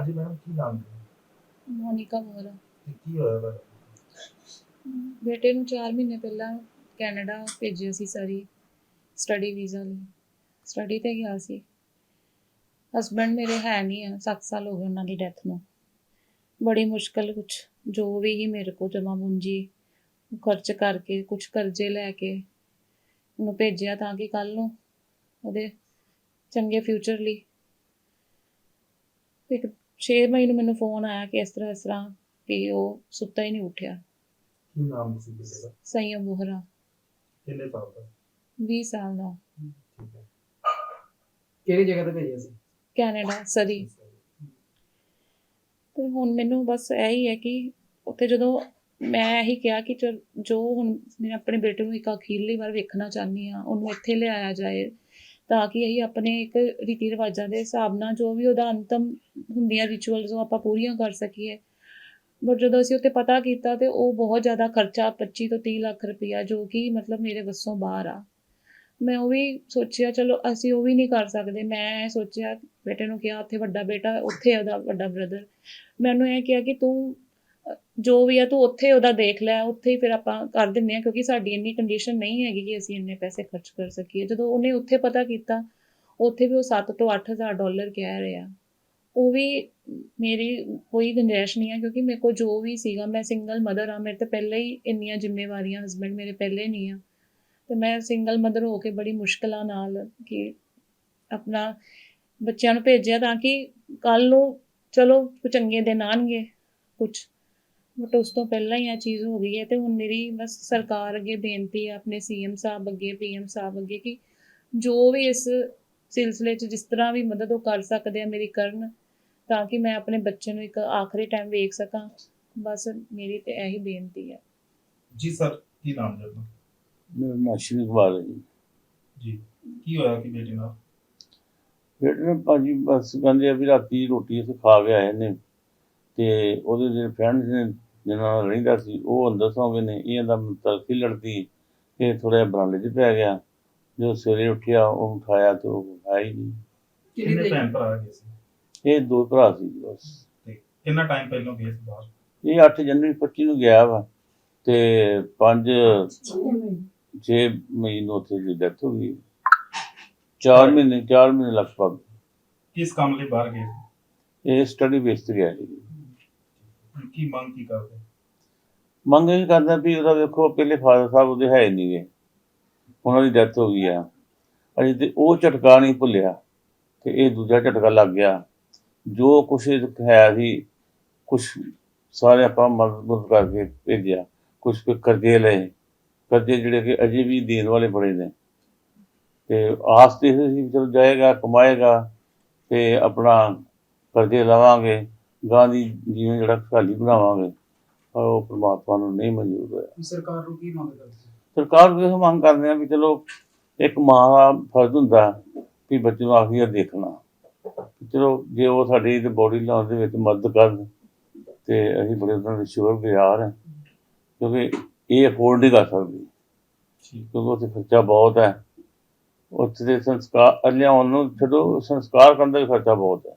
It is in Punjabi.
ਹਾਂਜੀ ਮੈਡਮ ਕੀ ਨਾਮ ਹੈ? ਮੋਨਿਕਾ ਤੇ ਕੀ ਹੋਇਆ ਤੁਹਾਡਾ ਬੇਟੇ ਨੂੰ 4 ਮਹੀਨੇ ਪਹਿਲਾਂ ਕੈਨੇਡਾ ਭੇਜਿਆ ਸੀ ਸਾਰੀ ਸਟੱਡੀ ਵੀਜ਼ਾ ਲਈ। ਸਟੱਡੀ ਤੇ ਗਿਆ ਸੀ। ਹਸਬੰਡ ਮੇਰੇ ਹੈ ਨਹੀਂ ਆ 7 ਸਾਲ ਹੋ ਗਏ ਉਹਨਾਂ ਦੀ ਡੈਥ ਨੂੰ। ਬੜੀ ਮੁਸ਼ਕਲ ਕੁਛ ਜੋ ਵੀ ਹੀ ਮੇਰੇ ਕੋ ਜਮਾ ਪੂੰਜੀ ਖਰਚ ਕਰਕੇ ਕੁਛ ਕਰਜ਼ੇ ਲੈ ਕੇ ਉਹਨੂੰ ਭੇਜਿਆ ਤਾਂ ਕਿ ਕੱਲ ਨੂੰ ਉਹਦੇ ਚੰਗੇ ਫਿਊਚਰ ਲਈ ਇੱਕ 6 ਮਹੀਨੇ ਨੂੰ ਮੈਨੂੰ ਫੋਨ ਆਇਆ ਕਿ ਇਸ ਤਰ੍ਹਾਂ ਇਸ ਤਰ੍ਹਾਂ ਕਿ ਉਹ ਸੁੱਤਾ ਹੀ ਨਹੀਂ ਉੱਠਿਆ। ਕੀ ਨਾਮ ਸੀ ਬੇਟੇ ਦਾ? ਸੰਯਮ ਬੋਹਰਾ। ਕਿੰਨੇ ਸਾਲ ਦਾ? 20 ਸਾਲ ਦਾ। ਠੀਕ ਹੈ। ਕਿਹੜੀ ਜਗ੍ਹਾ ਤੇ ਭੇਜਿਆ ਸੀ? ਕੈਨੇਡਾ ਸਰੀ। ਤੇ ਹੁਣ ਮੈਨੂੰ ਬਸ ਇਹ ਹੀ ਹੈ ਕਿ ਉੱਥੇ ਜਦੋਂ ਮੈਂ ਇਹੀ ਕਿਹਾ ਕਿ ਜੋ ਹੁਣ ਮੈਂ ਆਪਣੇ ਬੇਟੇ ਨੂੰ ਇੱਕ ਅਖੀਰਲੀ ਵਾਰ ਵੇਖਣਾ ਚਾਹੁੰਦੀ ਆ ਉਹਨੂੰ ਇੱਥੇ ਲਿਆਇਆ ਜਾਏ ਤਾਂ ਕਿ ਅਸੀਂ ਆਪਣੇ ਇੱਕ ਰੀਤੀ ਰਿਵਾਜਾਂ ਦੇ ਹਿਸਾਬ ਨਾਲ ਜੋ ਵੀ ਉਹਦਾ ਅੰਤਮ ਹੁੰਦੀਆਂ ਰਿਚੁਅਲਸ ਉਹ ਆਪਾਂ ਪੂਰੀਆਂ ਕਰ ਸਕੀਏ। ਬਟ ਜਦੋਂ ਅਸੀਂ ਉੱਥੇ ਪਤਾ ਕੀਤਾ ਤੇ ਉਹ ਬਹੁਤ ਜ਼ਿਆਦਾ ਖਰਚਾ 25 ਤੋਂ 30 ਲੱਖ ਰੁਪਇਆ ਜੋ ਕਿ ਮਤਲਬ ਮੇਰੇ ਵੱਸੋਂ ਬਾਹਰ ਆ। ਮੈਂ ਉਹ ਵੀ ਸੋਚਿਆ, ਚਲੋ ਅਸੀਂ ਉਹ ਵੀ ਨਹੀਂ ਕਰ ਸਕਦੇ। ਮੈਂ ਸੋਚਿਆ, ਬੇਟੇ ਨੂੰ ਕਿਹਾ, ਉੱਥੇ ਵੱਡਾ ਬੇਟਾ, ਉੱਥੇ ਉਹਦਾ ਵੱਡਾ ਬ੍ਰਦਰ ਮੈਨੂੰ ਇਹ ਕਿਹਾ ਕਿ ਤੂੰ ਜੋ ਵੀ ਆ, ਤੂੰ ਉੱਥੇ ਉਹਦਾ ਦੇਖ ਲੈ, ਉੱਥੇ ਹੀ ਫਿਰ ਆਪਾਂ ਕਰ ਦਿੰਨੇ ਆ ਕਿਉਂਕਿ ਸਾਡੀ ਇੰਨੀ ਕੰਡੀਸ਼ਨ ਨਹੀਂ ਹੈਗੀ ਕਿ ਅਸੀਂ ਇੰਨੇ ਪੈਸੇ ਖਰਚ ਕਰ ਸਕੀਏ। ਜਦੋਂ ਉਹਨੇ ਉੱਥੇ ਪਤਾ ਕੀਤਾ, ਉੱਥੇ ਵੀ ਉਹ 7 ਤੋਂ 8000 ਡਾਲਰ ਕਹਿ ਰਿਹਾ ਉਹ ਵੀ ਮੇਰੀ ਕੋਈ ਗੁੰਜਾਇਸ਼ ਨਹੀਂ ਹੈ ਕਿਉਂਕਿ ਮੇਰੇ ਕੋਲ ਜੋ ਵੀ ਸੀਗਾ, ਮੈਂ ਸਿੰਗਲ ਮਦਰ ਆ, ਮੇਰੇ ਤੇ ਪਹਿਲਾਂ ਹੀ ਇੰਨੀਆਂ ਜ਼ਿੰਮੇਵਾਰੀਆਂ ਹਸਬੰਡ ਮੇਰੇ ਪਹਿਲੇ ਨਹੀਂ ਆ। ਤੇ ਮੈਂ ਸਿੰਗਲ ਮਦਰ ਹੋ ਕੇ ਬੜੀ ਮੁਸ਼ਕਲਾਂ ਨਾਲ ਕਿ ਆਪਣਾ ਬੱਚਿਆਂ ਨੂੰ ਭੇਜਿਆ ਤਾਂ ਕਿ ਕੱਲ ਨੂੰ ਚਲੋ, ਚੰਗੇ ਦਿਨ ਆਣਗੇ ਕੁਝ ਬਟ ਉਸ ਤੋਂ ਪਹਿਲਾਂ ਹੀ ਇਹ ਚੀਜ਼ ਹੋ ਗਈ ਹੈ ਤੇ ਹੁਣ ਮੇਰੀ ਬਸ ਸਰਕਾਰ ਅੱਗੇ ਬੇਨਤੀ ਹੈ ਆਪਣੇ ਸੀਐਮ ਸਾਹਿਬ ਅੱਗੇ ਪੀਐਮ ਸਾਹਿਬ ਅੱਗੇ ਕਿ ਜੋ ਵੀ ਇਸ ਸਿਲਸਿਲੇ 'ਚ ਜਿਸ ਤਰ੍ਹਾਂ ਵੀ ਮਦਦ ਉਹ ਕਰ ਸਕਦੇ ਆ ਮੇਰੀ ਕਰਨ ਤਾਂ ਕਿ ਮੈਂ ਆਪਣੇ ਬੱਚੇ ਨੂੰ ਇੱਕ ਆਖਰੀ ਟਾਈਮ ਵੇਖ ਸਕਾਂ। ਬਸ ਮੇਰੀ ਤੇ ਇਹੀ ਬੇਨਤੀ ਹੈ ਜੀ ਸਰ ਕੀ ਨਾਮ ਹੈ ਆਪਣਾ? ਮੇਰਾ ਨਾਮ ਸ਼੍ਰੀ ਕੁਮਾਰ ਹੈ ਜੀ। ਜੀ ਕੀ ਹੋਇਆ ਕਿ ਬੇਟੇ ਨਾਲ? ਬੇਟੇ ਨੇ ਭਾਜੀ ਬਸ ਕਹਿੰਦੇ ਆ ਵੀ ਰਾਤੀ ਰੋਟੀ ਅਸੀਂ ਖਾ ਕੇ ਆਏ ਨੇ ਤੇ ਉਹਦੇ ਜਿਹੜੇ ਫਰੈਂਡਸ ਨੇ ਜਿਹਨਾਂ ਨਾਲ ਰਹਿੰਦਾ ਸੀ ਉਹ ਅੰਦਰ ਸੌਂ ਗਏ ਨੇ। ਇਹ ਇਹਦਾ ਤਲਖੀ ਲੜਦੀ ਇਹ ਥੋੜਾ ਬਰਾਂਡੇ 'ਚ ਪੈ ਗਿਆ। ਜਦੋਂ ਸਵੇਰੇ ਉੱਠਿਆ ਉਹ ਉਠਾਇਆ ਤੇ ਉਹ ਹੈ ਹੀ ਨਹੀਂ। ਕਿੰਨੇ ਭੈਣ ਭਰਾ ਹੈਗੇ ਸੀ? ਇਹ ਦੋ ਭਰਾ ਸੀ ਜੀ ਬਸ। ਕਿੰਨਾ ਟਾਈਮ ਪਹਿਲਾਂ ਗਏ ਸੀ ਬਾਹਰ? ਇਹ 8 ਜਨਵਰੀ 25 ਨੂੰ ਗਿਆ ਵਾ। ਤੇ 5 6 ਮਈ ਨੂੰ ਉੱਥੇ ਦੀ ਡੈਥ ਹੋ ਗਈ। 4 ਮਹੀਨੇ 4 ਮਹੀਨੇ ਲਗਭਗ। ਕਿਸ ਕੰਮ ਲਈ ਬਾਹਰ ਗਏ ਇਹ ਸਟੱਡੀ ਬੇਸ ਤੇ ਗਿਆ ਸੀ ਕੀ ਮੰਗ ਕੀ ਕਰਦੇ? ਮੰਗ ਇਹ ਕਰਦਾ ਵੀ ਉਹਦਾ ਵੇਖੋ, ਪਹਿਲੇ ਫਾਦਰ ਸਾਹਿਬ ਉਹਦੇ ਹੈ ਨਹੀਂ ਗੇ ਉਹਨਾਂ ਦੀ ਡੈਥ ਹੋ ਗਈ ਆ। ਅਜੇ ਤੇ ਉਹ ਝਟਕਾ ਨਹੀਂ ਭੁੱਲਿਆ ਤੇ ਇਹ ਦੂਜਾ ਝਟਕਾ ਲੱਗ ਗਿਆ। ਜੋ ਕੁਛ ਹੈ ਸੀ ਕੁਛ ਸਾਰੇ ਆਪਾਂ ਮਦਦ ਮੁਦਦ ਕਰਕੇ ਭੇਜਿਆ। ਕੁਛ ਕਰਜ਼ੇ ਲਏ। ਕਰਜ਼ੇ ਜਿਹੜੇ ਕਿ ਅਜੇ ਵੀ ਦੇਣ ਵਾਲੇ ਬੜੇ ਨੇ। ਤੇ ਆਸ ਤੇ ਸੀ ਵੀ ਚਲੋ ਜਾਏਗਾ, ਕਮਾਏਗਾ ਤੇ ਆਪਣਾ ਕਰਜ਼ੇ ਲਵਾਂਗੇ। ਗਾਂ ਦੀ ਜੀਵਨ ਜਿਹੜਾ ਖੁਸ਼ਹਾਲੀ ਬਣਾਵਾਂਗੇ ਪਰ ਉਹ ਪ੍ਰਮਾਤਮਾ ਨੂੰ ਨਹੀਂ ਮਨਜ਼ੂਰ ਹੋਇਆ। ਸਰਕਾਰ ਨੂੰ ਕੀ ਮੰਗ ਕਰਦੇ ਸਰਕਾਰ ਨੂੰ ਇਹ ਮੰਗ ਕਰਦੇ ਆ ਵੀ ਚਲੋ ਇੱਕ ਮਾਂ ਦਾ ਫਰਜ਼ ਹੁੰਦਾ ਵੀ ਬੱਚੇ ਨੂੰ ਆਖਰੀ ਦੇਖਣਾ। ਚਲੋ ਜੇ ਉਹ ਸਾਡੀ ਬੋਡੀ ਲਾਉਣ ਦੇ ਵਿੱਚ ਮਦਦ ਕਰਨ ਤੇ ਅਸੀਂ ਬੜੇ ਉਹਨਾਂ ਦੇ ਸ਼ੁਕਰਗੁਜ਼ਾਰ ਹਾਂ ਕਿਉਂਕਿ ਇਹ ਅਫੋਰਡ ਨਹੀਂ ਕਰ ਸਕਦੀ। ਠੀਕ। ਕਿਉਂਕਿ ਉੱਥੇ ਖਰਚਾ ਬਹੁਤ ਹੈ। ਉੱਥੇ ਦੇ ਸੰਸਕਾਰ ਲਿਆਉਣ ਨੂੰ ਛੱਡੋ ਸੰਸਕਾਰ ਕਰਨ ਦਾ ਵੀ ਖਰਚਾ ਬਹੁਤ ਹੈ।